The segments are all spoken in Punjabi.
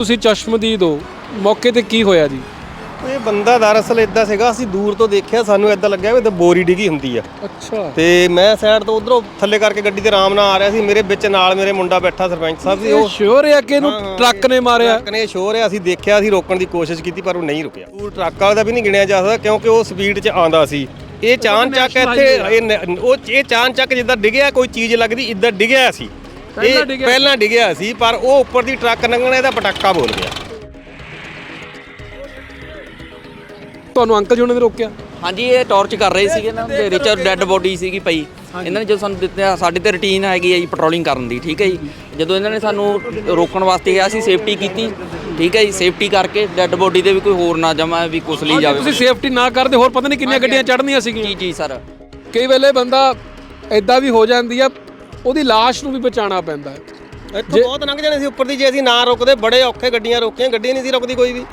ਤੁਸੀਂ ਚਸ਼ਮਦੀਦ ਹੋ ਮੌਕੇ ਤੇ ਕੀ ਹੋਇਆ ਜੀ? ਇਹ ਬੰਦਾ ਦਰਅਸਲ ਇਦਾਂ ਸੀਗਾ ਅਸੀਂ ਦੂਰ ਤੋਂ ਦੇਖਿਆ ਸਾਨੂੰ ਇਦਾਂ ਲੱਗਿਆ ਵੀ ਤੇ ਬੋਰੀ ਡਿੱਗੀ ਹੁੰਦੀ ਆ। ਅੱਛਾ। ਤੇ ਮੈਂ ਸਾਈਡ ਤੋਂ ਉਧਰੋਂ ਥੱਲੇ ਕਰਕੇ ਗੱਡੀ ਤੇ ਆਰਾਮ ਨਾਲ ਆ ਰਿਹਾ ਸੀ ਮੇਰੇ ਵਿੱਚ ਨਾਲ ਮੇਰੇ ਮੁੰਡਾ ਬੈਠਾ ਸਰਪੰਚ ਸਾਹਿਬ ਸੀ ਉਹ ਸ਼ੋਰ ਹੈ ਕਿ ਇਹਨੂੰ ਟਰੱਕ ਨੇ ਮਾਰਿਆ? ਟਰੱਕ ਨੇ ਸ਼ੋਰ ਹੈ ਅਸੀਂ ਦੇਖਿਆ ਅਸੀਂ ਰੋਕਣ ਦੀ ਕੋਸ਼ਿਸ਼ ਕੀਤੀ ਪਰ ਉਹ ਨਹੀਂ ਰੁਕਿਆ। ਉਹ ਟਰੱਕ ਵਾਲਾ ਵੀ ਨਹੀਂ ਗਿਣਿਆ ਜਾ ਸਕਦਾ ਕਿਉਂਕਿ ਉਹ ਸਪੀਡ 'ਚ ਆਂਦਾ ਸੀ। ਇਹ ਚਾਨ ਚੱਕ ਇੱਥੇ ਇਹ ਉਹ ਇਹ ਚਾਨ ਚੱਕ ਜਿੱਦਾਂ ਡਿੱਗਿਆ ਕੋਈ ਚੀਜ਼ ਲੱਗਦੀ ਇੱਦਾਂ ਡਿੱਗਿਆ ਸੀ। ਇਹ ਡਿੱਗਿਆ? ਪਹਿਲਾਂ ਡਿੱਗਿਆ ਸੀ ਪਰ ਉਹ ਉੱਪਰ ਦੀ ਟਰੱਕ ਲੰਘਣਾ ਇਹਦਾ ਪਟਾਕਾ ਬੋਲ ਗਿਆ। ਤੁਹਾਨੂੰ ਅੰਕਲ ਜੀ ਉਹਨਾਂ ਨੇ ਰੋਕਿਆ? ਹਾਂਜੀ ਇਹ ਟਾਰਚ ਕਰ ਰਹੇ ਸੀਗੇ ਨਾ ਦੇ ਵਿੱਚ ਡੈੱਡ ਬੋਡੀ ਸੀਗੀ ਪਈ। ਇਹਨਾਂ ਨੇ ਜਦੋਂ ਸਾਨੂੰ ਦਿੱਤੇ ਸਾਡੇ ਤੇ ਰੁਟੀਨ ਹੈਗੀ ਹੈ ਜੀ ਪੈਟਰੋਲਿੰਗ ਕਰਨ ਦੀ ਠੀਕ ਹੈ ਜੀ। ਜਦੋਂ ਇਹਨਾਂ ਨੇ ਸਾਨੂੰ ਰੋਕਣ ਵਾਸਤੇ ਕਿਹਾ ਅਸੀਂ ਸੇਫਟੀ ਕੀਤੀ ਠੀਕ ਹੈ ਜੀ ਸੇਫਟੀ ਕਰਕੇ ਡੈੱਡ ਬੋਡੀ ਦੇ ਵੀ ਕੋਈ ਹੋਰ ਨਾ ਜਮਾ ਵੀ ਕੁਸਲੀ ਜੇ ਜਾਵੇ। ਤੁਸੀਂ ਸੇਫਟੀ ਨਾ ਕਰਦੇ ਹੋਰ ਪਤਾ ਨਹੀਂ ਕਿੰਨੀਆਂ ਗੱਡੀਆਂ ਚੜ੍ਹਨੀਆਂ ਸੀਗੀਆਂ। ਜੀ ਜੀ ਸਰ। ਕਈ ਵੇਲੇ ਬੰਦਾ ਐਦਾਂ ਵੀ ਹੋ ਜਾਂਦੀ ਆ ਉਹਦੀ ਲਾਸ਼ ਨੂੰ ਵੀ ਬਚਾਉਣਾ ਪੈਂਦਾ ਹੈ। ਇੱਥੋਂ ਬਹੁਤ ਲੰਘ ਜਾਣੇ ਸੀ ਉੱਪਰ ਦੀ ਜੇ ਅਸੀਂ ਨਾ ਰੁਕਦੇ ਬੜੇ ਔਖੇ ਗੱਡੀਆਂ ਰੋਕੀਆਂ ਗੱਡੀ ਨਹੀਂ ਸੀ ਰੁਕਦੀ ਕੋਈ ਵੀ।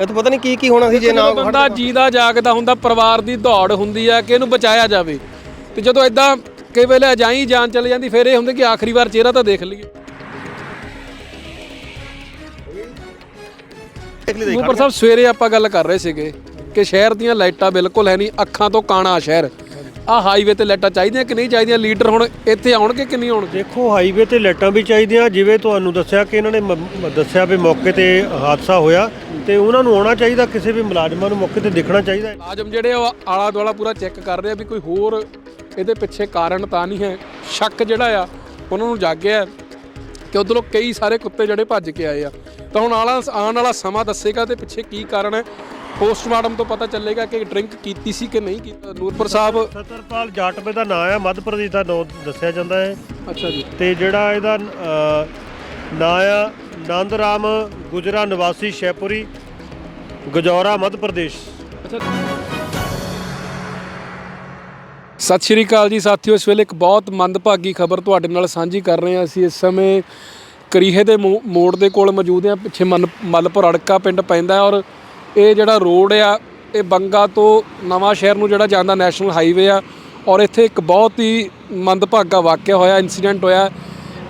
ਇੱਥੋਂ ਪਤਾ ਨਹੀਂ ਕੀ ਕੀ ਹੋਣਾ ਸੀ ਜੇ ਨਾ ਬੰਦਾ ਜੀਦਾ ਜਾਗਦਾ ਹੁੰਦਾ ਪਰਿਵਾਰ ਦੀ ਦੌੜ ਹੁੰਦੀ ਆ ਕਿ ਇਹਨੂੰ ਬਚਾਇਆ ਜਾਵੇ। ਤੇ ਜਦੋਂ ਐਦਾਂ ਕਈ ਵੇਲੇ ਅਜਾਈ ਜਾਨ ਚਲੇ ਜਾਂਦੀ ਫਿਰ ਇਹ ਹੁੰਦਾ ਕਿ ਆਖਰੀ ਵਾਰ ਚਿਹਰਾ ਤਾਂ ਦੇਖ ਲਈਏ। ਨੂਰਪੁਰ ਸਾਹਿਬ ਸਵੇਰੇ ਆਪਾਂ ਗੱਲ ਕਰ ਰਹੇ ਸੀਗੇ ਕਿ ਸ਼ਹਿਰ ਦੀਆਂ ਲਾਈਟਾਂ ਬਿਲਕੁਲ ਹੈ ਨਹੀਂ ਅੱਖਾਂ ਤੋਂ ਕਾਣਾ ਸ਼ਹਿਰ। ਆ ਹਾਈਵੇ ਤੇ ਲਾਈਟਾਂ ਚਾਹੀਦੀਆਂ ਕਿ ਨਹੀਂ ਚਾਹੀਦੀਆਂ? ਲੀਡਰ ਹੁਣ ਇੱਥੇ ਆਉਣਗੇ ਕਿ ਨਹੀਂ ਆਉਣਗੇ? ਦੇਖੋ ਹਾਈਵੇ ਤੇ ਲਾਈਟਾਂ ਵੀ ਚਾਹੀਦੀਆਂ ਜਿਵੇਂ ਤੁਹਾਨੂੰ ਦੱਸਿਆ ਕਿ ਇਹਨਾਂ ਨੇ ਮ- ਦੱਸਿਆ ਵੀ ਮੌਕੇ ਤੇ ਹਾਦਸਾ ਹੋਇਆ ਤੇ ਉਹਨਾਂ ਨੂੰ ਆਉਣਾ ਚਾਹੀਦਾ ਕਿਸੇ ਵੀ ਮੁਲਾਜ਼ਮਾਂ ਨੂੰ ਮੌਕੇ ਤੇ ਦੇਖਣਾ ਚਾਹੀਦਾ। ਹੈ। ਮੁਲਾਜ਼ਮ ਜਿਹੜੇ ਉਹ ਆਲਾ ਦੁਆਲਾ ਪੂਰਾ ਚੈੱਕ ਕਰ ਰਹੇ ਆ ਵੀ ਕੋਈ ਹੋਰ ਇਹਦੇ ਪਿੱਛੇ ਕਾਰਨ ਤਾਂ ਨਹੀਂ ਹੈ। ਸ਼ੱਕ ਜਿਹੜਾ ਆ ਉਹਨਾਂ ਨੂੰ ਜਾਗਿਆ ਕਿ ਉਧਰੋਂ ਕਈ ਸਾਰੇ ਕੁੱਤੇ ਜਿਹੜੇ ਭੱਜ ਕੇ ਆਏ ਆ। ਤਾਂ ਹੁਣ ਆਲਾ ਆਉਣ ਵਾਲਾ ਸਮਾਂ ਦੱਸੇਗਾ ਤੇ ਪਿੱਛੇ ਕੀ ਕਾਰਨ ਹੈ। ਪੋਸਟਮਾਰਟਮ ਤੋਂ ਪਤਾ ਚੱਲੇਗਾ ਕਿ ਡਰਿੰਕ ਕੀਤੀ ਸੀ ਕਿ ਨਹੀਂ ਕੀਤੀ। ਨੂਰਪੁਰ ਸਾਹਿਬ ਸਤਰਪਾਲ ਜਾਟਵੇ ਦਾ ਨਾਂ ਹੈ ਮੱਧ ਪ੍ਰਦੇਸ਼ ਦਾ ਨਾਂ ਦੱਸਿਆ ਜਾਂਦਾ ਹੈ। ਅੱਛਾ ਜੀ। ਤੇ ਜਿਹੜਾ ਇਹਦਾ ਅ, ਨਾਂ ਆ ਨੰਦ ਰਾਮ ਗੁਜਰਾ ਨਿਵਾਸੀ ਸ਼ੈਪੁਰੀ ਗਜੌਰਾ ਮੱਧ ਪ੍ਰਦੇਸ਼ ਸਤਿ ਸ਼੍ਰੀ ਅਕਾਲ ਜੀ ਸਾਥੀਓ ਇਸ ਵੇਲੇ ਇੱਕ ਬਹੁਤ ਮੰਦਭਾਗੀ ਖਬਰ ਤੁਹਾਡੇ ਨਾਲ ਸਾਂਝੀ ਕਰ ਰਹੇ ਹਾਂ। ਅਸੀਂ ਇਸ ਸਮੇਂ ਕਰੀਹੇ ਦੇ ਮੋ- ਮੋੜ ਦੇ ਕੋਲ ਮੌਜੂਦ ਹਾਂ। ਪਿੱਛੇ ਮਨ ਮਲਪੁਰ ਅੜਕਾ ਪਿੰਡ ਪੈਂਦਾ ਹੈ ਔਰ ਇਹ ਜਿਹੜਾ ਰੋਡ ਆ, ਇਹ ਬੰਗਾ ਤੋਂ ਨਵਾਂ ਸ਼ਹਿਰ ਨੂੰ ਜਿਹੜਾ ਜਾਂਦਾ ਨੈਸ਼ਨਲ ਹਾਈਵੇ ਆ ਔਰ ਇੱਥੇ ਇੱਕ ਬਹੁਤ ਹੀ ਮੰਦਭਾਗਾ ਵਾਕਿਆ ਹੋਇਆ ਇਨਸੀਡੈਂਟ ਹੋਇਆ।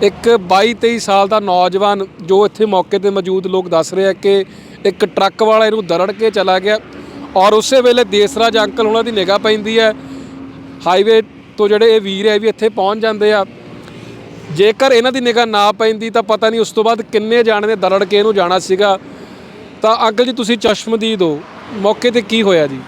ਇੱਕ 22 23 ਸਾਲ ਦਾ ਨੌਜਵਾਨ ਜੋ ਇੱਥੇ ਮੌਕੇ ਤੇ ਮੌਜੂਦ ਲੋਕ ਦੱਸ ਰਹੇ ਆ ਕਿ ਇੱਕ ਟਰੱਕ ਵਾਲਾ ਇਹਨੂੰ ਦਰੜ ਕੇ ਚਲਾ ਗਿਆ ਔਰ ਉਸੇ ਵੇਲੇ ਦੇਸਰਾਜ ਅੰਕਲ ਉਹਨਾਂ ਦੀ ਨਿਗਾਹ ਪੈਂਦੀ ਹੈ ਹਾਈਵੇ ਤੋਂ ਜਿਹੜੇ ਇਹ ਵੀਰ ਹੈ ਵੀ ਇੱਥੇ ਪਹੁੰਚ ਜਾਂਦੇ ਆ। ਜੇਕਰ ਇਹਨਾਂ ਦੀ ਨਿਗਾਹ ਨਾ ਪੈਂਦੀ ਤਾਂ ਪਤਾ ਨਹੀਂ ਉਸ ਤੋਂ ਬਾਅਦ ਕਿੰਨੇ ਜਾਣੇ ਨੇ ਦਰੜ ਕੇ ਇਹਨੂੰ ਜਾਣਾ ਸੀਗਾ। ਤਾਂ ਅੰਕਲ ਜੀ ਤੁਸੀਂ ਚਸ਼ਮਦੀਦ ਹੋ ਮੌਕੇ ਤੇ ਕੀ ਹੋਇਆ ਜੀ?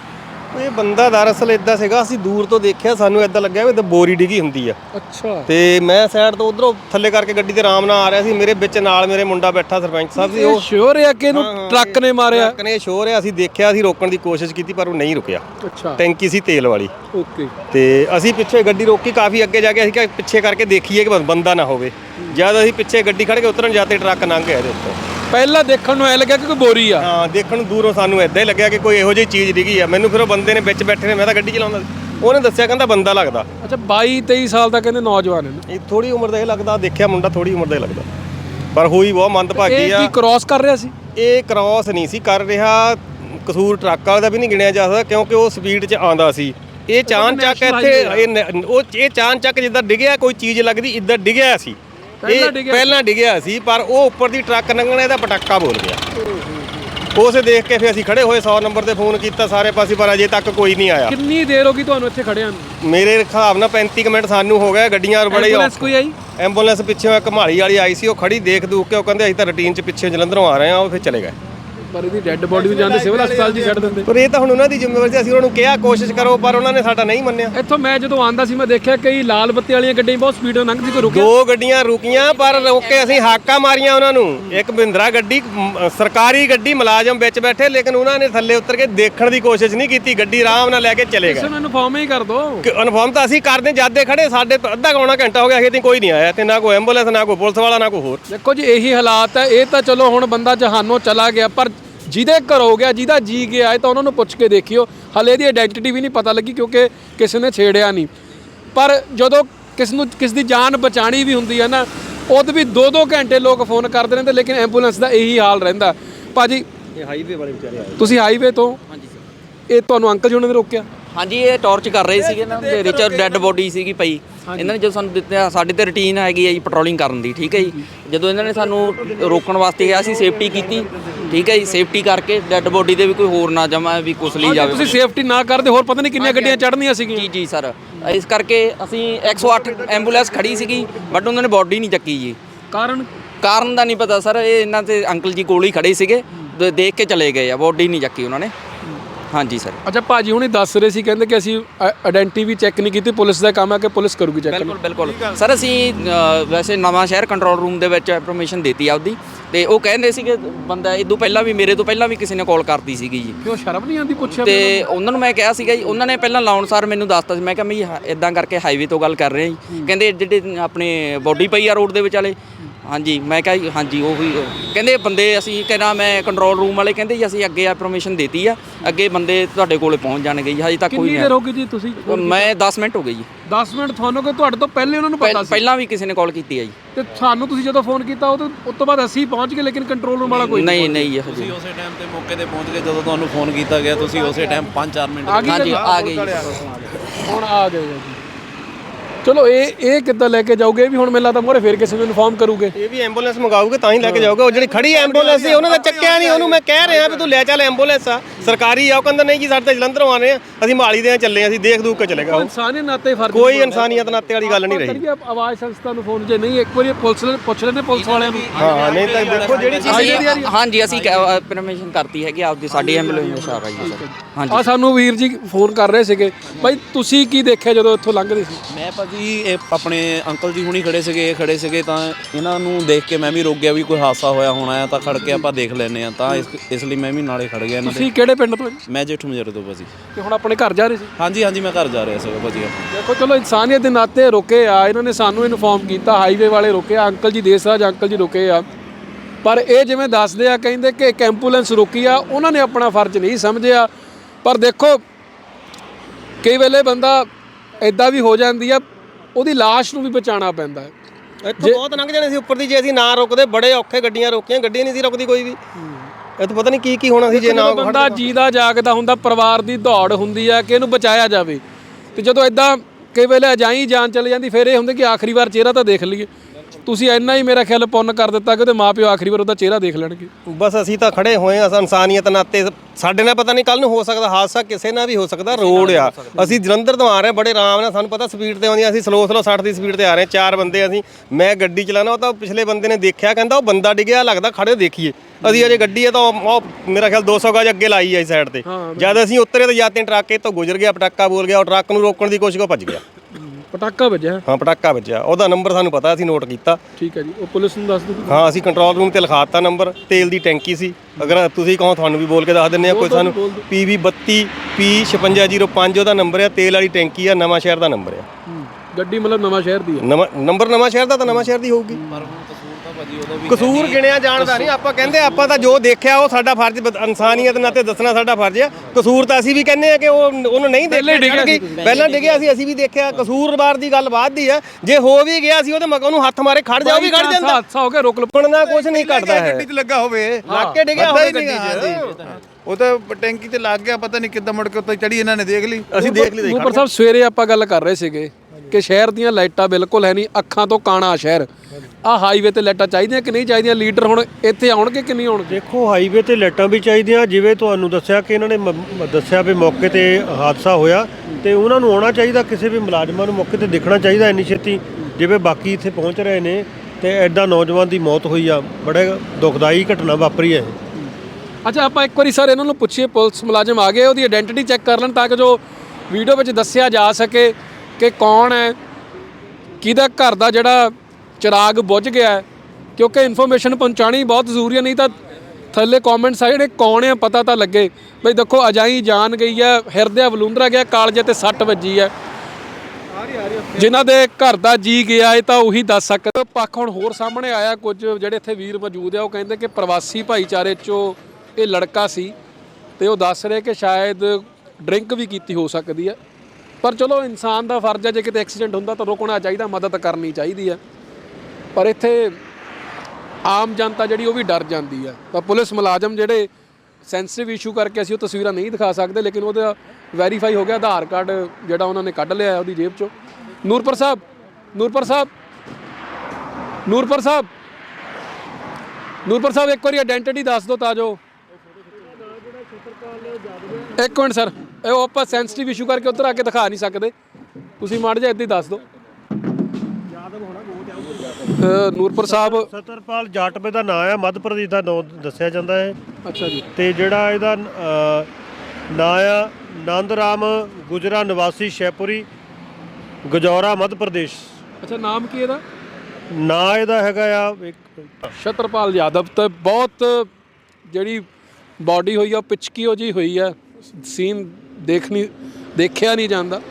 ਇਹ ਬੰਦਾ ਦਰਅਸਲ ਇਦਾਂ ਸੀਗਾ ਅਸੀਂ ਦੂਰ ਤੋਂ ਦੇਖਿਆ ਸਾਨੂੰ ਇਦਾਂ ਲੱਗਿਆ ਵੀ ਤੇ ਬੋਰੀ ਡਿੱਗੀ ਹੁੰਦੀ ਆ। ਅੱਛਾ। ਤੇ ਮੈਂ ਸਾਈਡ ਤੋਂ ਉਧਰੋਂ ਥੱਲੇ ਕਰਕੇ ਗੱਡੀ ਤੇ ਆਰਾਮ ਨਾਲ ਆ ਰਿਹਾ ਸੀ ਮੇਰੇ ਵਿੱਚ ਨਾਲ ਮੇਰੇ ਮੁੰਡਾ ਬੈਠਾ ਸਰਪੰਚ ਸਾਹਿਬ ਸੀ ਉਹ ਸ਼ੋਰ ਹੈ ਕਿ ਇਹਨੂੰ ਟਰੱਕ ਨੇ ਮਾਰਿਆ? ਟਰੱਕ ਨੇ ਸ਼ੋਰ ਹੈ ਅਸੀਂ ਦੇਖਿਆ ਅਸੀਂ ਰੋਕਣ ਦੀ ਕੋਸ਼ਿਸ਼ ਕੀਤੀ ਪਰ ਉਹ ਨਹੀਂ ਰੁਕਿਆ। ਅੱਛਾ। ਟੈਂਕੀ ਸੀ ਤੇਲ ਵਾਲੀ। ਓਕੇ। ਤੇ ਅਸੀਂ ਪਿੱਛੇ ਗੱਡੀ ਰੋਕੀ ਕਾਫੀ ਅੱਗੇ ਜਾ ਕੇ ਅਸੀਂ ਕਿਹਾ ਪਿੱਛੇ ਕਰਕੇ ਦੇਖੀਏ ਕਿ ਬੰਦਾ ਨਾ ਹੋਵੇ। ਜਦ ਅਸੀਂ ਪਿੱਛੇ ਗੱਡੀ ਖੜ ਕੇ ਉਤਰਨ ਜਾਂਦੇ ਟਰੱਕ ਲੰਘ ਗਿਆ ਇਹਦੇ ਉੱਤੋਂ। ਪਹਿਲਾਂ ਦੇਖਣ ਨੂੰ ਐ ਲੱਗਿਆ ਕਿ ਕੋਈ ਬੋਰੀ ਆ। ਹਾਂ ਦੇਖਣ ਨੂੰ ਦੂਰੋਂ ਸਾਨੂੰ ਇਦਾਂ ਹੀ ਲੱਗਿਆ ਕਿ ਕੋਈ ਇਹੋ ਜਿਹੀ ਚੀਜ਼ ਡਿੱਗੀ ਆ। ਮੈਨੂੰ ਫਿਰ ਉਹ ਬੰਦੇ ਨੇ ਵਿੱਚ ਬੈਠੇ ਨੇ ਮੈਂ ਤਾਂ ਗੱਡੀ ਚਲਾਉਂਦਾ ਸੀ। ਉਹਨੇ ਦੱਸਿਆ ਕਹਿੰਦਾ ਬੰਦਾ ਲੱਗਦਾ। ਅੱਛਾ 22 23 ਸਾਲ ਦਾ ਕਹਿੰਦੇ ਨੌਜਵਾਨ ਹੈ ਨਾ। ਇਹ ਥੋੜੀ ਉਮਰ ਦਾ ਇਹ ਲੱਗਦਾ ਦੇਖਿਆ ਮੁੰਡਾ ਥੋੜੀ ਉਮਰ ਦਾ ਹੀ ਲੱਗਦਾ। ਪਰ ਹੋਈ ਬਹੁਤ ਮੰਦਭਾਗੀ ਇਹ ਆ। ਕੀ ਕ੍ਰਾਸ ਕਰ ਰਿਹਾ ਸੀ? ਇਹ ਕ੍ਰਾਸ ਨਹੀਂ ਸੀ ਕਰ ਰਿਹਾ। ਕਸੂਰ ਟਰੱਕ ਵਾਲਾ ਦਾ ਵੀ ਨਹੀਂ ਗਿਣਿਆ ਜਾ ਸਕਦਾ ਕਿਉਂਕਿ ਉਹ ਸਪੀਡ 'ਚ ਆਂਦਾ ਸੀ। ਇਹ ਚਾਨ ਚੱਕ ਇੱਥੇ ਇਹ ਨ- ਉਹ ਇਹ ਚਾਨ ਚੱਕ ਜਿੱਦਾਂ ਡਿੱਗਿਆ ਕੋਈ ਚੀਜ਼ ਲੱਗਦੀ ਇੱਦਾਂ ਡਿੱਗਿਆ ਸੀ। ਇਹ ਪਹਿਲਾਂ ਡਿੱਗਿਆ ਸੀ ਪਰ ਉਹ ਉੱਪਰ ਦੀ ਟਰੱਕ ਲੰਘਣਾ ਇਹਦਾ ਪਟਾਕਾ ਬੋਲ ਗਿਆ। ਉਸੇ ਦੇਖ ਕੇ ਫਿਰ ਅਸੀਂ ਖੜੇ ਹੋਏ 100 ਨੰਬਰ ਤੇ ਫੋਨ ਕੀਤਾ ਸਾਰੇ ਪਾਸੇ ਪਰ ਅਜੇ ਤੱਕ ਕੋਈ ਨਹੀਂ ਆਇਆ। ਕਿੰਨੀ ਦੇਰ ਹੋ ਗਈ ਤੁਹਾਨੂੰ ਇੱਥੇ ਖੜਿਆਂ ਨੂੰ? ਮੇਰੇ ਹਿਸਾਬ ਨਾਲ 35 ਕੁ ਮਿੰਟ ਸਾਨੂੰ ਹੋ ਗਏ ਗੱਡੀਆਂ ਬੜੇ ਐਂਬੂਲੈਂਸ ਕੋਈ ਆਈ? ਐਂਬੂਲੈਂਸ ਪਿੱਛੇ ਇੱਕ ਮਾਲੀ ਵਾਲੀ ਆਈ ਸੀ ਉਹ ਖੜੀ ਦੇਖ ਦੂਖ ਕੇ ਉਹ ਕਹਿੰਦੇ ਅਸੀਂ ਤਾਂ ਰੂਟੀਨ 'ਚ ਪਿੱਛੇ ਜਲੰਧਰੋਂ ਆ ਰਹੇ ਹਾਂ ਉਹ ਫਿਰ ਚਲੇ ਗਏ। ਪਰ ਇਹਦੀ ਡੈੱਡ ਬੋਡੀ ਨੂੰ ਜਾਂਦੇ ਸਿਵਲ ਹਸਪਤਾਲ 'ਚ ਹੀ ਛੱਡ ਦਿੰਦੇ। ਪਰ ਇਹ ਤਾਂ ਹੁਣ ਉਹਨਾਂ ਦੀ ਜ਼ਿੰਮੇਵਾਰੀ ਸੀ ਅਸੀਂ ਉਹਨਾਂ ਨੂੰ ਕਿਹਾ ਕੋਸ਼ਿਸ਼ ਕਰੋ ਪਰ ਉਹਨਾਂ ਨੇ ਸਾਡਾ ਨਹੀਂ ਮੰਨਿਆ। ਇੱਥੋਂ ਮੈਂ ਜਦੋਂ ਆਂਦਾ ਸੀ ਮੈਂ ਦੇਖਿਆ ਕਈ ਲਾਲ ਬੱਤੀ ਵਾਲੀਆਂ ਗੱਡੀਆਂ ਬਹੁਤ ਸਪੀਡ ਨਾਲ ਲੰਘਦੀ ਕੋਈ ਰੁਕਿਆ? ਦੋ ਗੱਡੀਆਂ ਰੁਕੀਆਂ ਪਰ ਰੋਕ ਕੇ ਅਸੀਂ ਹਾਕਾ ਮਾਰੀਆਂ ਉਹਨਾਂ ਨੂੰ। ਇੱਕ ਮਹਿੰਦਰਾ ਗੱਡੀ ਮ, ਸਰਕਾਰੀ ਗੱਡੀ ਮੁਲਾਜ਼ਮ ਵਿੱਚ ਬੈਠੇ ਲੇਕਿਨ ਉਹਨਾਂ ਨੇ ਥੱਲੇ ਉਤਰ ਕੇ ਦੇਖਣ ਦੀ ਕੋਸ਼ਿਸ਼ ਨਹੀਂ ਕੀਤੀ ਗੱਡੀ ਆਰਾਮ ਨਾਲ ਲੈ ਕੇ ਚਲੇ ਗਏ। ਕਿਸੇ ਨੂੰ ਇਨਫੋਰਮ ਹੀ ਕਰ ਦੋ। ਅਨਫਰਮ ਤਾਂ ਅਸੀਂ ਕਰਦੇ ਜਾਂਦੇ ਖੜੇ ਸਾਡੇ ਤੋਂ ਅੱਧਾ ਕੌਣਾ ਘੰਟਾ ਹੋ ਗਿਆ ਅਸੀਂ ਕੋਈ ਨਹੀਂ ਆਇਆ ਤੇ ਨਾ ਕੋਈ ਐਂਬੂਲੈਂਸ ਨਾ ਕੋਈ ਪੁਲਿਸ ਵਾਲਾ ਨਾ ਕੋਈ ਹੋਰ। ਦੇਖੋ ਜੀ ਇਹੀ ਹਾਲਾਤ ਹੈ ਇਹ ਤਾਂ ਚਲੋ ਹੁਣ ਬੰਦਾ ਜਹਾਨੋਂ ਚਲਾ ਗਿਆ ਪਰ ਜਿਹਦੇ ਘਰ ਹੋ ਗਿਆ ਜਿਹਦਾ ਜੀ ਗਿਆ ਹੈ ਤਾਂ ਉਹਨਾਂ ਨੂੰ ਪੁੱਛ ਕੇ ਦੇਖਿਓ। ਹਲੇ ਇਹਦੀ ਆਇਡੈਂਟੀਟੀ ਵੀ ਨਹੀਂ ਪਤਾ ਲੱਗੀ ਕਿਉਂਕਿ ਕਿਸੇ ਨੇ ਛੇੜਿਆ ਨਹੀਂ। ਪਰ ਜਦੋਂ ਕਿਸ ਨੂੰ ਕਿਸ ਦੀ ਜਾਨ ਬਚਾਣੀ ਵੀ ਹੁੰਦੀ ਹੈ ਨਾ ਉਦ ਵੀ 2-2 ਘੰਟੇ ਲੋਕ ਫੋਨ ਕਰਦੇ ਰਹਿੰਦੇ ਲੇਕਿਨ ਐਂਬੂਲੈਂਸ ਦਾ ਇਹੀ ਹਾਲ ਰਹਿੰਦਾ। ਭਾਜੀ ਇਹ ਹਾਈਵੇ ਵਾਲੇ ਵਿਚਾਰੇ ਆਏ। ਤੁਸੀਂ ਹਾਈਵੇ ਤੋਂ? ਹਾਂਜੀ ਸਰ ਇਹ ਤੁਹਾਨੂੰ ਅੰਕਲ ਜੀ ਉਹਨਾਂ ਨੇ ਰੋਕਿਆ? ਹਾਂਜੀ ਇਹ ਟਾਰਚ ਕਰ ਰਹੇ ਸੀਗੇ ਨਾ ਦੇ ਵਿੱਚ ਡੈੱਡ ਬੋਡੀ ਸੀਗੀ ਪਈ। ਇਹਨਾਂ ਨੇ ਜਦੋਂ ਸਾਨੂੰ ਦਿੱਤੇ ਸਾਡੇ ਤੇ ਰੁਟੀਨ ਹੈਗੀ ਹੈ ਜੀ ਪੈਟਰੋਲਿੰਗ ਕਰਨ ਦੀ ਠੀਕ ਹੈ ਜੀ। ਜਦੋਂ ਇਹਨਾਂ ਨੇ ਸਾਨੂੰ ਰੋਕਣ ਵਾਸਤੇ ਕਿਹਾ ਅਸੀਂ ਸੇਫਟੀ ਕੀਤੀ ਠੀਕ ਹੈ ਜੀ ਸੇਫਟੀ ਕਰਕੇ ਡੈੱਡ ਬੋਡੀ ਦੇ ਵੀ ਕੋਈ ਹੋਰ ਨਾ ਜਮਾ ਵੀ ਕੁਛ ਲਈ ਜਾਵੇ। ਤੁਸੀਂ ਸੇਫਟੀ ਨਾ ਕਰਦੇ ਹੋਰ ਪਤਾ ਨਹੀਂ ਕਿੰਨੀਆਂ ਗੱਡੀਆਂ ਚੜ੍ਹਨੀਆਂ ਸੀਗੀਆਂ। ਜੀ ਜੀ ਸਰ ਇਸ ਕਰਕੇ ਅਸੀਂ 108 ਐਂਬੂਲੈਂਸ ਖੜੀ ਸੀਗੀ ਬਟ ਉਹਨਾਂ ਨੇ ਬੋਡੀ ਨਹੀਂ ਚੱਕੀ ਜੀ। ਕਾਰਨ? ਕਾਰਨ ਦਾ ਨਹੀਂ ਪਤਾ ਸਰ ਇਹ ਇਹਨਾਂ ਤੇ ਅੰਕਲ ਜੀ ਕੋਲ ਹੀ ਖੜੇ ਸੀਗੇ ਦੇਖ ਕੇ ਚਲੇ ਗਏ ਆ ਬੋਡੀ ਨਹੀਂ ਚੱਕੀ ਉਹਨਾਂ ਨੇ। ਹਾਂਜੀ ਸਰ। ਅੱਛਾ ਭਾਜੀ ਹੁਣੇ ਦੱਸ ਰਹੇ ਸੀ ਕਹਿੰਦੇ ਕਿ ਅਸੀਂ ਆਇਡੈਂਟੀ ਵੀ ਚੈੱਕ ਨਹੀਂ ਕੀਤੀ ਪੁਲਿਸ ਦਾ ਕੰਮ ਹੈ ਕਿ ਪੁਲਿਸ ਕਰੂਗੀ ਚੈੱਕ ਬਿਲਕੁਲ ਬਿਲਕੁਲ। ਸਰ ਅਸੀਂ ਅ, ਵੈਸੇ ਨਵਾਂ ਸ਼ਹਿਰ ਕੰਟਰੋਲ ਰੂਮ ਦੇ ਵਿੱਚ ਇਨਫੋਰਮੇਸ਼ਨ ਦਿੱਤੀ ਆਪਦੀ। ਤੇ ਉਹ ਕਹਿੰਦੇ ਸੀਗੇ ਬੰਦਾ ਇਦੋਂ ਪਹਿਲਾਂ ਵੀ ਮੇਰੇ ਤੋਂ ਪਹਿਲਾਂ ਵੀ ਕਿਸੇ ਨੇ ਕਾਲ ਕਰਤੀ ਸੀਗੀ ਜੀ। ਕਿਉਂ ਸ਼ਰਮ ਨਹੀਂ ਆਉਂਦੀ ਪੁੱਛਿਆ ਤੇ ਉਹਨਾਂ ਨੂੰ ਮੈਂ ਕਿਹਾ ਸੀਗਾ ਜੀ ਉਹਨਾਂ ਨੇ ਪਹਿਲਾਂ ਲਾਉਣ ਸਾਰ ਮੈਨੂੰ ਦੱਸਤਾ ਸੀ। ਮੈਂ ਕਿਹਾ ਮੈਂ ਇਦਾਂ ਕਰਕੇ ਹਾਈਵੇ ਤੋਂ ਗੱਲ ਕਰ ਰਹੇ ਹਾਂ ਜੀ। ਕਹਿੰਦੇ ਜਿਹੜੇ ਆਪਣੇ ਬੋਡੀ ਪਈ ਆ ਰੋਡ ਦੇ ਵਿੱਚ ਵਾਲੇ ਹਾਂਜੀ ਮੈਂ ਕਿਹਾ ਹਾਂਜੀ ਉਹ ਵੀ ਕਹਿੰਦੇ ਬੰਦੇ ਅਸੀਂ ਕਹਿੰਦਾ ਮੈਂ ਕੰਟਰੋਲ ਰੂਮ ਵਾਲੇ ਕਹਿੰਦੇ ਜੀ ਅਸੀਂ ਅੱਗੇ ਇਨਫੋਰਮੇਸ਼ਨ ਦੇਤੀ ਆ ਅੱਗੇ ਬੰਦੇ ਤੁਹਾਡੇ ਕੋਲੇ ਪਹੁੰਚ ਜਾਣਗੇ ਜੀ ਹਜੇ ਤੱਕ ਕੋਈ ਕਿੰਨੀ ਨਹੀਂ ਦੇਰ। ਹੋ ਗਈ ਜੀ ਤੁਸੀਂ? ਮੈਂ 10 ਮਿੰਟ ਹੋ ਗਏ ਜੀ। 10 ਮਿੰਟ ਤੁਹਾਨੂੰ ਕਿ ਤੁਹਾਡੇ ਤੋਂ ਪਹਿਲੇ ਉਹਨਾਂ ਨੂੰ ਪਤਾ ਪਹਿ- ਸੀ। ਪਹਿਲਾਂ ਵੀ ਕਿਸੇ ਨੇ ਕਾਲ ਕੀਤੀ ਆ ਜੀ। ਤੇ ਸਾਨੂੰ ਤੁਸੀਂ ਜਦੋਂ ਫੋਨ ਕੀਤਾ ਉਹ ਤੋਂ ਉਸ ਤੋਂ ਬਾਅਦ ਅਸੀਂ ਪਹੁੰਚ ਗਏ ਲੇਕਿਨ ਕੰਟਰੋਲ ਰੂਮ ਵਾਲਾ ਕੋਈ ਨਹੀਂ ਨਹੀਂ ਜੀ ਹਜੇ ਤੁਸੀਂ ਉਸੇ ਟਾਈਮ ਤੇ ਮੌਕੇ ਤੇ ਪਹੁੰਚ ਗਏ ਜਦੋਂ ਤੁਹਾਨੂੰ ਫੋਨ ਕੀਤਾ ਗਿਆ ਤੁਸੀਂ ਉਸੇ ਟਾਈਮ 5-4 ਮਿੰਟ ਆ ਗਈ ਹਾਂਜੀ? ਆ ਗਏ ਜੀ। ਹੁਣ ਆ ਗਏ ਜੀ। ਚਲੋ, ਇਹ ਇਹ ਕਿੱਦਾਂ ਲੈ ਕੇ ਜਾਓਗੇ? ਇਹ ਵੀ ਹੁਣ ਮੈਨੂੰ ਲੱਗਦਾ ਮੋਰੇ ਫੇਰ ਕਿਸੇ ਨੂੰ ਇਨਫਾਰਮ ਕਰੂਗੇ। ਇਹ ਵੀ ਐਂਬੂਲੈਂਸ ਮੰਗਾਉਗੇ ਤਾਂ ਹੀ ਲੈ ਕੇ ਜਾਓਗੇ ਉਹ ਜਿਹੜੀ ਖੜੀ ਐਂਬੂਲੈਂਸ ਸੀ, ਉਹਨਾਂ ਦਾ ਚੱਕਿਆ ਨਹੀਂ। ਉਹਨੂੰ ਮੈਂ ਕਹਿ ਰਿਹਾ ਵੀ ਤੂੰ ਲੈ ਚੱਲ ਐਂਬੂਲੈਂਸ ਆ। ਸਰਕਾਰੀ ਆ ਉਹ ਕਹਿੰਦਾ ਨਹੀਂ ਜੀ ਸਾਡੇ ਤਾਂ ਜਲੰਧਰੋਂ ਆਨੇ ਆ ਅਸੀਂ ਮਾਲੀ ਦੇ ਆ ਚੱਲੇ ਆ ਅਸੀਂ ਦੇਖ ਦੂਖ ਕੇ ਚਲੇਗਾ ਉਹ ਇਨਸਾਨੀਅਤ ਨਾਤੇ ਫਰਜ਼ ਕੋਈ ਇਨਸਾਨੀਅਤ ਨਾਤੇ ਵਾਲੀ ਗੱਲ ਨਹੀਂ ਰਹੀ। ਕਰੀਏ ਆਵਾਜ਼ ਸੰਸਥਾ ਨੂੰ ਫੋਨ ਜੇ ਨਹੀਂ ਇੱਕ ਵਾਰੀ ਪੁਲਿਸ ਨੇ ਪੁੱਛ ਲੈਣੇ ਪੁਲਿਸ ਵਾਲਿਆਂ ਨੂੰ। ਹਾਂ ਨਹੀਂ ਤਾਂ ਦੇਖੋ ਜਿਹੜੀ ਚੀਜ਼ ਹਾਂਜੀ ਅਸੀਂ ਪਰਮਿਸ਼ਨ ਕਰਤੀ ਹੈਗੀ ਆਪਦੀ ਸਾਡੀ ਐਂਬੂਲੈਂਸ ਆ ਰਹੀ ਹੈ ਸਰ ਹਾਂਜੀ। ਆ ਸਾਨੂੰ ਵੀਰ ਜੀ ਫੋਨ ਕਰ ਰਹੇ ਸੀਗੇ। ਭਾਈ ਤੁਸੀਂ ਕੀ ਦੇਖਿਆ ਜਦੋਂ ਇੱਥੋਂ ਲੰਘਦੇ ਸੀ? ਮੈਂ ਭਾਜੀ ਆਪਣੇ ਅੰਕਲ ਜੀ ਹੁਣੀ ਖੜੇ ਸੀਗੇ ਇਹ ਖੜੇ ਸੀਗੇ ਤਾਂ ਇਹਨਾਂ ਨੂੰ ਦੇਖ ਕੇ ਮੈਂ ਵੀ ਰੁਕ ਗਿਆ ਵੀ ਕੋਈ ਹਾਦਸਾ ਹੋਇਆ ਹੋਣਾ ਹੈ ਤਾਂ ਖੜ ਕੇ ਆਪਾਂ ਦੇਖ ਲੈਨੇ ਆ ਤਾਂ ਇਸ ਇਸ ਲਈ ਮੈਂ ਵੀ ਨਾਲੇ ਖੜ ਗਿਆ ਇਹਨਾਂ ਦੇ। ਤੁਸੀਂ ਕਿਹੜੇ ਪਿੰਡ ਤੋਂ ਜੀ? ਮੈਂ ਜੇਠੂ ਮਜਰ ਤੋਂ ਭਾਜੀ। ਤੇ ਹੁਣ ਆਪਣੇ ਘਰ ਜਾ ਰਹੇ ਸੀ? ਹਾਂਜੀ ਹਾਂਜੀ ਮੈਂ ਘਰ ਜਾ ਰਿਹਾ ਸੀਗਾ ਭਾਜੀ ਦੇਖੋ ਚਲੋ ਇਨਸਾਨੀਅਤ ਦੇ ਨਾਤੇ ਰੁਕੇ ਆ ਇਹਨਾਂ ਨੇ ਸਾਨੂੰ ਇਨਫੋਰਮ ਕੀਤਾ ਹਾਈਵੇ ਵਾਲੇ ਰੁਕੇ ਆ ਅੰਕਲ ਜੀ ਦੇਸਰਾਜ ਅੰਕਲ ਜੀ ਰੁਕੇ ਆ। ਪਰ ਇਹ ਜਿਵੇਂ ਦੱਸਦੇ ਆ ਕਹਿੰਦੇ ਕਿ ਇੱਕ ਐਂਬੂਲੈਂਸ ਰੁਕੀ ਆ ਉਹਨਾਂ ਨੇ ਆਪਣਾ ਫਰਜ਼ ਨਹੀਂ ਸਮਝਿਆ। ਪਰ ਦੇਖੋ ਕਈ ਵੇਲੇ ਬੰਦਾ ਐਦਾਂ ਵੀ ਹੋ ਜਾਂਦੀ ਆ ਉਹਦੀ ਲਾਸ਼ ਨੂੰ ਵੀ ਬਚਾਉਣਾ ਪੈਂਦਾ ਹੈ। ਇੱਥੋਂ ਬਹੁਤ ਲੰਘ ਜਾਣੇ ਸੀ ਉੱਪਰ ਦੀ ਜੇ ਅਸੀਂ ਨਾ ਰੁਕਦੇ ਬੜੇ ਔਖੇ ਗੱਡੀਆਂ ਰੋਕੀਆਂ ਗੱਡੀ ਨਹੀਂ ਸੀ ਰੁਕਦੀ ਕੋਈ ਵੀ। ਇੱਥੋਂ ਪਤਾ ਨਹੀਂ ਕੀ ਕੀ ਹੋਣਾ ਸੀ ਜੇ ਨਾ ਜਦੋਂ ਬੰਦਾ ਜੀਦਾ ਜਾਗਦਾ ਹੁੰਦਾ ਪਰਿਵਾਰ ਦੀ ਦੌੜ ਹੁੰਦੀ ਆ ਕਿ ਇਹਨੂੰ ਬਚਾਇਆ ਜਾਵੇ। ਤੇ ਜਦੋਂ ਐਦਾਂ ਕਈ ਵੇਲੇ ਅਜਾਈ ਜਾਨ ਚਲੇ ਜਾਂਦੀ ਫਿਰ ਇਹ ਹੁੰਦਾ ਕਿ ਆਖਰੀ ਵਾਰ ਚਿਹਰਾ ਤਾਂ ਦੇਖ ਲਈਏ। ਤੁਸੀਂ ਇੰਨਾ ਹੀ ਮੇਰਾ ਖਿਆਲ ਪੁੰਨ ਕਰ ਦਿੱਤਾ ਕਿ ਉਹਦੇ ਮਾਪਿਓ ਆਖਰੀ ਵਾਰ ਉਹਦਾ ਚਿਹਰਾ ਦੇਖ ਲੈਣਗੇ। ਬਸ ਅਸੀਂ ਤਾਂ ਖੜੇ ਹੋਏ ਆ ਇਨਸਾਨੀਅਤ ਨਾਤੇ ਸਾਡੇ ਨਾਲ ਪਤਾ ਨਹੀਂ ਕੱਲ ਨੂੰ ਹੋ ਸਕਦਾ ਹਾਦਸਾ ਕਿਸੇ ਨਾਲ ਵੀ ਹੋ ਸਕਦਾ ਰੋਡ ਆ। ਅਸੀਂ ਜਲੰਧਰ ਤੋਂ ਆ ਰਹੇ ਬੜੇ ਆਰਾਮ ਨਾਲ ਸਾਨੂੰ ਪਤਾ ਸਪੀਡ ਤੇ ਆਉਂਦੀ ਅਸੀਂ ਸਲੋ ਸਲੋ 60 ਦੀ ਸਪੀਡ ਤੇ ਆ ਰਹੇ ਹਾਂ ਚਾਰ ਬੰਦੇ ਅਸੀਂ ਮੈਂ ਗੱਡੀ ਚਲਾਣਾ ਉਹ ਤਾਂ ਪਿਛਲੇ ਬੰਦੇ ਨੇ ਦੇਖਿਆ ਕਹਿੰਦਾ ਉਹ ਬੰਦਾ ਡਿੱਗਿਆ ਲੱਗਦਾ ਖੜੇ ਦੇਖੀਏ। ਅਸੀਂ ਅਜੇ ਗੱਡੀ ਹੈ ਤਾਂ ਉਹ ਮੇਰਾ ਖਿਆਲ 200 ਗਜ ਅੱਗੇ ਲਾਈ ਆ ਇਸ ਸਾਈਡ ਤੇ। ਜਦ ਅਸੀਂ ਉਤਰੇ ਤਾਂ ਜਾਤੇ ਟਰੱਕ ਇਹ ਤੋਂ ਗੁਜ਼ਰ ਗਿਆ ਪਟਾਕਾ ਬੋਲ ਗਿਆ ਉਹ ਟਰੱਕ ਨੂੰ ਰੋਕਣ ਦੀ ਕੋਸ਼ਿਸ਼ ਕੋ ਭੱਜ ਗਿਆ। ਪਟਾਕਾ ਵੱਜਿਆ? ਹਾਂ ਪਟਾਕਾ ਵੱਜਿਆ। ਉਹਦਾ ਨੰਬਰ ਸਾਨੂੰ ਪਤਾ ਅਸੀਂ ਨੋਟ ਕੀਤਾ। ਠੀਕ ਹੈ ਜੀ। ਉਹ ਪੁਲਿਸ ਨੂੰ ਦੱਸ ਦਿਓ ਹਾਂ ਅਸੀਂ ਕੰਟਰੋਲ ਰੂਮ ਤੇ ਲਿਖਾਤਾ ਨੰਬਰ। ਤੇਲ ਦੀ ਟੈਂਕੀ ਸੀ। ਅਗਰ ਤੁਸੀਂ ਕਹੋ ਤੁਹਾਨੂੰ ਵੀ ਬੋਲ ਕੇ ਦੱਸ ਦਿੰਨੇ ਆ ਕੋਈ ਸਾਨੂੰ PV 32 P 5605 ਉਹਦਾ ਨੰਬਰ ਆ। ਤੇਲ ਵਾਲੀ ਟੈਂਕੀ ਆ ਨਵਾਂ ਸ਼ਹਿਰ ਦਾ ਨੰਬਰ ਆ। ਗੱਡੀ ਮਤਲਬ ਨਵਾਂ ਸ਼ਹਿਰ ਦੀ ਨਵਾਂ ਨੰਬਰ ਨਵਾਂ ਸ਼ਹਿਰ ਦਾ ਤਾਂ ਨਵਾਂ ਸ਼ਹਿਰ ਦੀ ਹੋਊਗੀ। ਭਾਜੀ ਉਹਦਾ ਵੀ ਕਸੂਰ ਗਿਣਿਆ ਜਾਣਦਾ ਨਹੀਂ ਆਪਾਂ ਕਹਿੰਦੇ ਆਪਾਂ ਤਾਂ ਜੋ ਦੇਖਿਆ ਉਹ ਸਾਡਾ ਫਰਜ਼ ਬ- ਇਨਸਾਨੀਅਤ ਨਾਤੇ ਦੱਸਣਾ ਸਾਡਾ ਫਰਜ਼ ਆ। ਕਸੂਰ ਤਾਂ ਅਸੀਂ ਵੀ ਕਹਿੰਦੇ ਆ ਕਿ ਉਹ ਉਹਨੂੰ ਨਹੀਂ ਦੇਖਿਆ ਗਈ ਪਹਿਲਾਂ ਡਿੱਗਿਆ ਸੀ ਅਸੀਂ ਵੀ ਦੇਖਿਆ। ਕਸੂਰਵਾਰ ਦੀ ਗੱਲ ਬਾਅਦ ਦੀ ਆ। ਜੇ ਹੋ ਵੀ ਗਿਆ ਸੀ ਉਹਦੇ ਮਗਰ ਉਹਨੂੰ ਹੱਥ ਮਾਰੇ ਖੜ ਜਾ ਉਹ ਵੀ ਖੜ ਜਾਂਦਾ। ਹਾਦਸਾ ਹੋ ਗਿਆ ਰੋਕ ਲਓ। ਪੜਨਾ ਕੁਝ ਨਹੀਂ ਘਟਦਾ ਹੈ ਗੱਡੀ 'ਚ ਲੱਗਾ ਹੋਵੇ। ਲੱਗ ਕੇ ਡਿੱਗਿਆ ਹੋਵੇ ਗੱਡੀ 'ਚ। ਹਾਂਜੀ ਉਹ ਤਾਂ ਟੈਂਕੀ ਤੇ ਲੱਗ ਗਿਆ ਪਤਾ ਨਹੀਂ ਕਿੱਦਾਂ ਮੁੜ ਕੇ ਉੱਤੇ ਚੜੀ ਇਹਨਾਂ ਨੇ ਦੇਖ ਲਈ। ਅਸੀਂ ਦੇਖ ਲਈ ਨੂਪਰ ਸਾਹਿਬ ਸਵੇਰੇ ਆਪਾਂ ਗੱਲ ਕਰ ਰਹੇ ਸੀਗੇ। ਕਿ ਸ਼ਹਿਰ ਦੀਆਂ ਲਾਈਟਾਂ ਬਿਲਕੁਲ ਹੈ ਨਹੀਂ ਅੱਖਾਂ ਤੋਂ ਕਾਣਾ ਸ਼ਹਿਰ। ਆ ਹਾਈਵੇ ਤੇ ਲਾਈਟਾਂ ਚਾਹੀਦੀਆਂ ਕਿ ਨਹੀਂ ਚਾਹੀਦੀਆਂ? ਲੀਡਰ ਹੁਣ ਇੱਥੇ ਆਉਣਗੇ ਕਿ ਨਹੀਂ ਆਉਣਗੇ? ਦੇਖੋ ਹਾਈਵੇ ਤੇ ਲਾਈਟਾਂ ਵੀ ਚਾਹੀਦੀਆਂ ਜਿਵੇਂ ਤੁਹਾਨੂੰ ਦੱਸਿਆ ਕਿ ਇਹਨਾਂ ਨੇ ਮ- ਦੱਸਿਆ ਵੀ ਮੌਕੇ ਤੇ ਹਾਦਸਾ ਹੋਇਆ ਤੇ ਉਹਨਾਂ ਨੂੰ ਆਉਣਾ ਚਾਹੀਦਾ ਕਿਸੇ ਵੀ ਮੁਲਾਜ਼ਮਾਂ ਨੂੰ ਮੌਕੇ ਤੇ ਦਿਖਣਾ ਚਾਹੀਦਾ ਇੰਨੀ ਛੇਤੀ ਜਿਵੇਂ ਬਾਕੀ ਇੱਥੇ ਪਹੁੰਚ ਰਹੇ ਨੇ ਤੇ ਐਡਾ ਨੌਜਵਾਨ ਦੀ ਮੌਤ ਹੋਈ ਆ ਬੜੇ ਦੁਖਦਾਈ ਘਟਨਾ ਵਾਪਰੀ ਹੈ ਇਹ। ਅੱਛਾ ਆਪਾਂ ਇੱਕ ਵਾਰੀ ਸਰ ਇਹਨਾਂ ਨੂੰ ਪੁੱਛੀਏ ਪੁਲਿਸ ਮੁਲਾਜ਼ਮ ਆ ਗਏ ਉਹਦੀ ਆਇਡੈਂਟੀਟੀ ਚੈੱਕ ਕਰ ਲੈਣ ਤਾਂ ਕਿ ਜੋ ਵੀਡੀਓ ਵਿੱਚ ਦੱਸਿਆ ਜਾ ਸਕੇ। ਕਿ ਕੌਣ ਹੈ? ਕਿਹਦਾ ਘਰ ਦਾ ਜਿਹੜਾ ਚਿਰਾਗ ਬੁੱਝ ਗਿਆ ਕਿਉਂਕਿ ਇਨਫੋਰਮੇਸ਼ਨ ਪਹੁੰਚਾਣੀ ਬਹੁਤ ਜ਼ਰੂਰੀ ਹੈ, ਨਹੀਂ ਤਾਂ ਥੱਲੇ ਕਮੈਂਟਸ ਆ ਜਿਹੜੇ ਕੌਣ ਹੈ ਪਤਾ ਤਾਂ ਲੱਗੇ। ਬਈ ਦੇਖੋ, ਅਜਾਈ ਜਾਨ ਗਈ ਹੈ, ਹਿਰਦਿਆ ਵਲੂੰਦਰਾ ਗਿਆ, ਕਾਲਜੇ ਤੇ ਸੱਟ ਵੱਜੀ ਹੈ। ਜਿਨ੍ਹਾਂ ਦੇ ਘਰ ਦਾ ਜੀ ਗਿਆ ਇਹ ਤਾਂ ਉਹੀ ਦੱਸ ਸਕਦੇ ਪੱਖ ਹੁਣ ਹੋਰ ਸਾਹਮਣੇ ਆਇਆ, ਕੁਝ ਜਿਹੜੇ ਇੱਥੇ ਵੀਰ ਮੌਜੂਦ ਆ ਉਹ ਕਹਿੰਦੇ ਕਿ ਪ੍ਰਵਾਸੀ ਭਾਈਚਾਰੇ ਚੋਂ ਇਹ ਲੜਕਾ ਸੀ। ਤੇ ਉਹ ਦੱਸ ਰਹੇ ਕਿ ਸ਼ਾਇਦ ਡਰਿੰਕ ਵੀ ਕੀਤੀ ਹੋ ਸਕਦੀ ਹੈ। ਪਰ ਚਲੋ ਇਨਸਾਨ ਦਾ ਫਰਜ਼ ਹੈ, ਜੇ ਕਿਤੇ ਐਕਸੀਡੈਂਟ ਹੁੰਦਾ ਤਾਂ ਰੁਕਣਾ ਚਾਹੀਦਾ, ਮਦਦ ਕਰਨੀ ਚਾਹੀਦੀ ਹੈ। ਪਰ ਇੱਥੇ ਆਮ ਜਨਤਾ ਜਿਹੜੀ ਉਹ ਵੀ ਡਰ ਜਾਂਦੀ ਹੈ। ਤਾਂ ਪੁਲਿਸ ਮੁਲਾਜ਼ਮ ਜਿਹੜੇ ਸੈਂਸਿਟਿਵ ਇਸ਼ੂ ਕਰਕੇ ਅਸੀਂ ਉਹ ਤਸਵੀਰਾਂ ਨਹੀਂ ਦਿਖਾ ਸਕਦੇ, ਲੇਕਿਨ ਉਹਦਾ ਵੈਰੀਫਾਈ ਹੋ ਗਿਆ, ਆਧਾਰ ਕਾਰਡ ਜਿਹੜਾ ਉਹਨਾਂ ਨੇ ਕੱਢ ਲਿਆ ਉਹਦੀ ਜੇਬ ਚੋਂ। ਨੂਰਪੁਰ ਸਾਹਿਬ ਨੂਰਪੁਰ ਸਾਹਿਬ ਨੂਰਪੁਰ ਸਾਹਿਬ ਨੂਰਪੁਰ ਸਾਹਿਬ ਇੱਕ ਵਾਰੀ ਆਇਡੈਂਟੀਟੀ ਦੱਸ ਦਿਓ ਤਾਂ ਜੋ। ਇੱਕ ਮਿੰਟ ਸਰ ਇਹ ਉਹ ਆਪਾਂ ਸੈਂਸਿਟਿਵ ਇਸ਼ੂ ਕਰਕੇ ਉੱਧਰ ਆ ਕੇ ਦਿਖਾ ਨਹੀਂ ਸਕਦੇ। ਤੁਸੀਂ ਮਾੜ ਜਾ ਇੱਦਾਂ ਹੀ ਦੱਸ ਦਿਓ। ਅਹ ਨੂਰਪੁਰ ਸਾਹਿਬ ਸਤਰਪਾਲ ਜਾਟਵੇ ਦਾ ਨਾਂ ਹੈ ਮੱਧ ਪ੍ਰਦੇਸ਼ ਦਾ ਨਾਂ ਦੱਸਿਆ ਜਾਂਦਾ ਹੈ। ਅੱਛਾ ਜੀ। ਤੇ ਜਿਹੜਾ ਇਹਦਾ ਅ, ਨਾਂ ਆ ਨੰਦ ਰਾਮ ਗੁਜਰਾ ਨਿਵਾਸੀ ਸ਼ੈਪੁਰੀ ਗਜੌਰਾ ਮੱਧ ਪ੍ਰਦੇਸ਼। ਅੱਛਾ ਨਾਮ ਕੀ ਇਹਦਾ? ਨਾਂ ਇਹਦਾ ਹੈਗਾ ਆ ਇੱਕ ਛਤਰਪਾਲ ਯਾਦਵ ਤੇ ਬਹੁਤ ਜਿਹੜੀ ਬਾਡੀ ਹੋਈ ਆ ਪਿਚਕੀ ਹੋ ਜੀ ਹੋਈ ਆ ਸੀਨ ਦੇਖ ਨਹੀਂ, ਦੇਖਿਆ ਨਹੀਂ ਜਾਂਦਾ।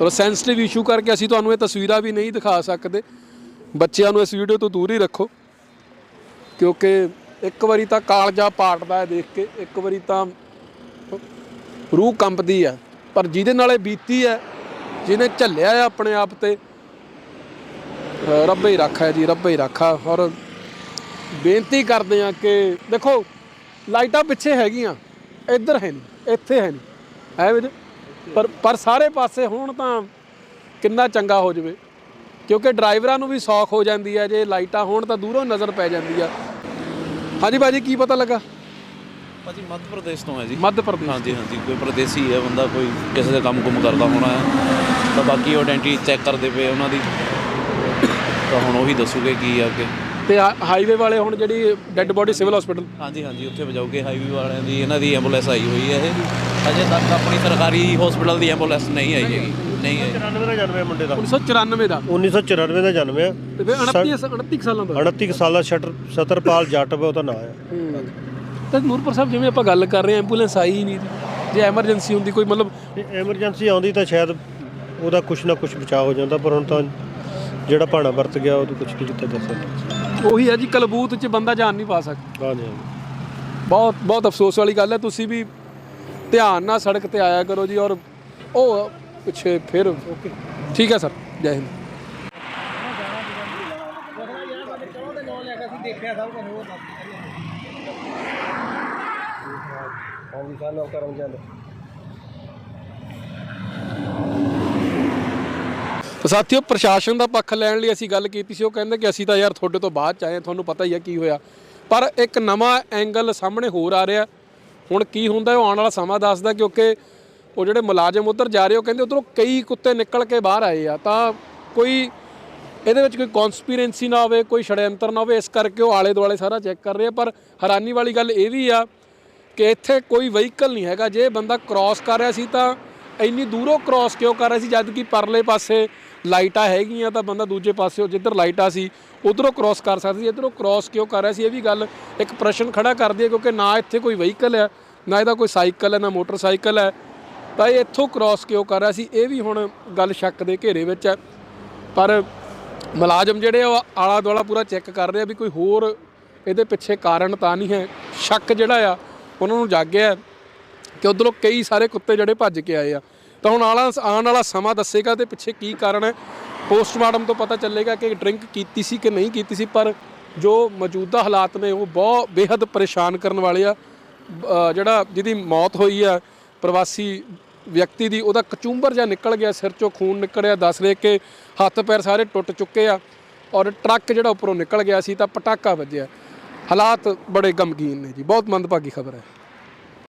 ਔਰ ਸੈਂਸਿਟਿਵ ਇਸ਼ੂ ਕਰਕੇ ਅਸੀਂ ਤੁਹਾਨੂੰ ਇਹ ਤਸਵੀਰਾਂ ਵੀ ਨਹੀਂ ਦਿਖਾ ਸਕਦੇ। ਬੱਚਿਆਂ ਨੂੰ ਇਸ ਵੀਡੀਓ ਤੋਂ ਦੂਰ ਹੀ ਰੱਖੋ। ਕਿਉਂਕਿ ਇੱਕ ਵਾਰੀ ਤਾਂ ਕਾਲਜਾ ਪਾਟਦਾ ਹੈ ਦੇਖ ਕੇ, ਇੱਕ ਵਾਰੀ ਤਾਂ ਰੂਹ ਕੰਬਦੀ ਆ ਪਰ ਜਿਹਦੇ ਨਾਲ ਇਹ ਬੀਤੀ ਹੈ, ਜਿਹਨੇ ਝੱਲਿਆ ਹੈ ਆਪਣੇ ਆਪ ਤੇ ਰੱਬ ਹੀ ਰੱਖਾ ਹੈ ਜੀ, ਰੱਬ ਹੀ ਰੱਖਾ। ਔਰ ਬੇਨਤੀ ਕਰਦੇ ਆ ਕਿ ਦੇਖੋ, ਲਾਈਟਾਂ ਪਿੱਛੇ ਹੈਗੀਆਂ, ਇੱਧਰ ਹੈ ਨਹੀਂ, ਇੱਥੇ ਹੈ ਨਹੀਂ। ਹੈ ਵੀਰ? ਪਰ ਪਰ ਸਾਰੇ ਪਾਸੇ ਹੋਣ ਤਾਂ ਕਿੰਨਾ ਚੰਗਾ ਹੋ ਜਵੇ। ਕਿਉਂਕਿ ਡਰਾਈਵਰਾਂ ਨੂੰ ਵੀ ਸੌਖ ਹੋ ਜਾਂਦੀ ਹੈ ਜੇ ਲਾਈਟਾਂ ਹੋਣ ਤਾਂ ਦੂਰੋਂ ਨਜ਼ਰ ਪੈ ਜਾਂਦੀ ਆ। ਹਾਂਜੀ ਬਾਜੀ ਕੀ ਪਤਾ ਲੱਗਾ? ਭਾਜੀ ਮੱਧ ਪ੍ਰਦੇਸ਼ ਤੋਂ ਹੈ ਜੀ। ਮੱਧ ਪ੍ਰਦੇਸ਼ ਹਾਂਜੀ ਹਾਂਜੀ ਕੋਈ ਪ੍ਰਦੇਸੀ ਹੈ ਬੰਦਾ ਕੋਈ ਕਿਸੇ ਦੇ ਕੰਮ ਕੁਮ ਕਰਦਾ ਹੋਣਾ ਹੈ। ਤਾਂ ਬਾਕੀ ਆਇਡੈਂਟੀ ਚੈੱਕ ਕਰਦੇ ਪਏ ਉਹਨਾਂ ਦੀ। ਤਾਂ ਹੁਣ ਉਹੀ ਦੱਸੂਗੇ ਕੀ ਆ ਕਿ ਤੇ ਹਾਈਵੇ ਵਾਲੇ ਹੁਣ ਜਿਹੜੀ ਡੈੱਡ ਬੋਡੀ ਸਿਵਲ ਹਸਪੀਟਲ ਹਾਂਜੀ ਹਾਂਜੀ ਉੱਥੇ ਵਜਾਓਗੇ ਹਾਈਵੇ ਵਾਲਿਆਂ ਦੀ ਇਹਨਾਂ ਦੀ ਐਂਬੂਲੈਂਸ ਆਈ ਹੋਈ ਹੈ ਇਹ। ਅਜੇ ਤੱਕ ਆਪਣੀ ਸਰਕਾਰੀ ਹਸਪੀਟਲ ਦੀ ਐਂਬੂਲੈਂਸ ਨਹੀਂ ਆਈ ਹੈਗੀ ਨਹੀਂ ਆਈ। 94 ਦਾ ਜਨਮ ਹੈ ਮੁੰਡੇ ਦਾ। 1994 ਦਾ? 1994 ਦਾ ਜਨਮ ਹੈ ਤੇ ਫਿਰ 29 29 ਸਾਲਾਂ ਦਾ 38 ਕੁ ਸਾਲ ਦਾ ਸ਼ਟਰ ਸਤਰਪਾਲ ਜਾਟਵੇ ਉਹਦਾ ਨਾਂ ਹੈ। ਤੇ ਨੂਰਪੁਰ ਸਾਹਿਬ ਜਿਵੇਂ ਆਪਾਂ ਗੱਲ ਕਰ ਰਹੇ ਹਾਂ ਐਂਬੂਲੈਂਸ ਆਈ ਹੀ ਨਹੀਂ ਜੇ ਐਮਰਜੈਂਸੀ ਹੁੰਦੀ ਕੋਈ ਮਤਲਬ ਐਮਰਜੈਂਸੀ ਆਉਂਦੀ ਤਾਂ ਸ਼ਾਇਦ ਉਹਦਾ ਕੁਛ ਨਾ ਕੁਛ ਬਚਾਅ ਹੋ ਜਾਂਦਾ ਪਰ ਹੁਣ ਤਾਂ ਜਿਹੜਾ ਭਾਣਾ ਵਰਤ ਗਿਆ ਉਹਨੂੰ ਕੁਛ ਨਹੀਂ ਕੀਤਾ ਜਾ ਸਕਦਾ। ਉਹੀ ਹੈ ਜੀ ਕਲਬੂਤ 'ਚ ਬੰਦਾ ਜਾਨ ਨਹੀਂ ਪਾ ਸਕਦਾ। ਬਹੁਤ ਬਹੁਤ ਅਫਸੋਸ ਵਾਲੀ ਗੱਲ ਹੈ ਤੁਸੀਂ ਵੀ ਧਿਆਨ ਨਾਲ ਸੜਕ ਤੇ ਆਇਆ ਕਰੋ ਜੀ ਔਰ ਉਹ ਪਿੱਛੇ ਫਿਰ ਓਕੇ ਠੀਕ ਹੈ ਸਰ ਜੈ ਹਿੰਦ। ਤਾਂ ਸਾਥੀਓ ਪ੍ਰਸ਼ਾਸਨ ਦਾ ਪੱਖ ਲੈਣ ਲਈ ਅਸੀਂ ਗੱਲ ਕੀਤੀ ਸੀ ਉਹ ਕਹਿੰਦੇ ਕਿ ਅਸੀਂ ਤਾਂ ਯਾਰ ਤੁਹਾਡੇ ਤੋਂ ਬਾਅਦ ਚ ਆਏ ਤੁਹਾਨੂੰ ਪਤਾ ਹੀ ਆ ਕੀ ਹੋਇਆ। ਪਰ ਇੱਕ ਨਵਾਂ ਐਂਗਲ ਸਾਹਮਣੇ ਹੋਰ ਆ ਰਿਹਾ। ਹੁਣ ਕੀ ਹੁੰਦਾ ਉਹ ਆਉਣ ਵਾਲਾ ਸਮਾਂ ਦੱਸਦਾ ਕਿਉਂਕਿ ਉਹ ਜਿਹੜੇ ਮੁਲਾਜ਼ਮ ਉਧਰ ਜਾ ਰਹੇ ਉਹ ਕਹਿੰਦੇ ਉਧਰੋਂ ਕਈ ਕੁੱਤੇ ਨਿਕਲ ਕੇ ਬਾਹਰ ਆਏ ਆ। ਤਾਂ ਕੋਈ ਇਹਦੇ ਵਿੱਚ ਕੋਈ ਕਨਸਪੀਰੈਂਸੀ ਨਾ ਹੋਵੇ, ਕੋਈ ਛੜਯੰਤਰ ਨਾ ਹੋਵੇ, ਇਸ ਕਰਕੇ ਉਹ ਆਲੇ ਦੁਆਲੇ ਸਾਰਾ ਚੈੱਕ ਕਰ ਰਹੇ ਆ। ਪਰ ਹੈਰਾਨੀ ਵਾਲੀ ਗੱਲ ਇਹ ਵੀ ਆ ਕਿ ਇੱਥੇ ਕੋਈ ਵਹੀਕਲ ਨਹੀਂ ਹੈਗਾ। ਜੇ ਬੰਦਾ ਕ੍ਰਾਸ ਕਰ ਰਿਹਾ ਸੀ ਤਾਂ ਇੰਨੀ ਦੂਰੋਂ ਕ੍ਰਾਸ ਕਿਉਂ ਕਰ ਰਿਹਾ ਸੀ? ਜਦ ਕਿ ਪਰਲੇ ਪਾਸੇ ਲਾਈਟਾਂ ਹੈਗੀਆਂ ਤਾਂ ਬੰਦਾ ਦੂਜੇ ਪਾਸੇ ਜਿੱਧਰ ਲਾਈਟਾਂ ਸੀ, ਉਧਰੋਂ ਕ੍ਰਾਸ ਕਰ ਸਕਦਾ ਸੀ। ਇਧਰੋਂ ਕ੍ਰਾਸ ਕਿਉਂ ਕਰ ਰਿਹਾ ਸੀ? ਇਹ ਵੀ ਗੱਲ ਇੱਕ ਪ੍ਰਸ਼ਨ ਖੜਾ ਕਰਦੀ ਹੈ ਕਿਉਂਕਿ ਨਾ ਇੱਥੇ ਕੋਈ ਵਹੀਕਲ ਹੈ ਨਾ ਇਹਦਾ ਕੋਈ ਸਾਈਕਲ ਹੈ, ਨਾ ਮੋਟਰਸਾਈਕਲ ਹੈ। ਤਾਂ ਇਹ ਇੱਥੋਂ ਕ੍ਰਾਸ ਕਿਉਂ ਕਰ ਰਿਹਾ ਸੀ? ਇਹ ਵੀ ਹੁਣ ਗੱਲ ਸ਼ੱਕ ਦੇ ਘੇਰੇ ਵਿੱਚ ਹੈ। ਪਰ ਮੁਲਾਜ਼ਮ ਜਿਹੜੇ ਆ, ਉਹ ਆਲਾ ਦੁਆਲਾ ਪੂਰਾ ਚੈੱਕ ਕਰ ਰਹੇ ਆ ਵੀ ਕੋਈ ਹੋਰ ਇਹਦੇ ਪਿੱਛੇ ਕਾਰਨ ਤਾਂ ਨਹੀਂ ਹੈ। ਸ਼ੱਕ ਜਿਹੜਾ ਆ, ਉਹਨਾਂ ਨੂੰ ਜਾਗਿਆ ਕਿ ਉਧਰੋਂ ਕਈ ਸਾਰੇ ਕੁੱਤੇ ਜਿਹੜੇ ਭੱਜ ਕੇ ਆਏ ਆ। ਤਾਂ ਹੁਣ ਆਲਾ ਆਉਣ ਵਾਲਾ ਸਮਾਂ ਦੱਸੇਗਾ ਤੇ ਪਿੱਛੇ ਕੀ ਕਾਰਨ ਹੈ। ਪੋਸਟਮਾਰਟਮ ਤੋਂ ਪਤਾ ਚੱਲੇਗਾ ਕਿ ਡਰਿੰਕ ਕੀਤੀ ਸੀ ਕਿ ਨਹੀਂ ਕੀਤੀ ਸੀ, ਪਰ ਜੋ ਮੌਜੂਦਾ ਹਾਲਾਤ ਨੇ ਉਹ ਬਹੁਤ ਬੇहद ਪਰੇਸ਼ਾਨ ਕਰਨ ਵਾਲੇ ਆ। ਜਿਹੜਾ ਜਿਹਦੀ ਮੌਤ ਹੋਈ ਆ, ਪ੍ਰਵਾਸੀ ਵਿਅਕਤੀ ਦੀ, ਉਹਦਾ ਕਚੂੰਬਰ ਜਿਹਾ ਨਿਕਲ ਗਿਆ, ਸਿਰ ਚੋਂ ਖੂਨ ਨਿਕਲਿਆ, ਦੱਸ ਰਹੇ ਕਿ ਹੱਥ ਪੈਰ ਸਾਰੇ ਟੁੱਟ ਚੁੱਕੇ ਆ ਔਰ ਟਰੱਕ ਜਿਹੜਾ ਉੱਪਰੋਂ ਨਿਕਲ ਗਿਆ ਸੀ ਤਾਂ ਪਟਾਕਾ ਵੱਜਿਆ। ਹਾਲਾਤ ਬੜੇ ਗਮਗੀਨ ਨੇ ਜੀ, ਬਹੁਤ ਮੰਦਭਾਗੀ ਖਬਰ ਹੈ।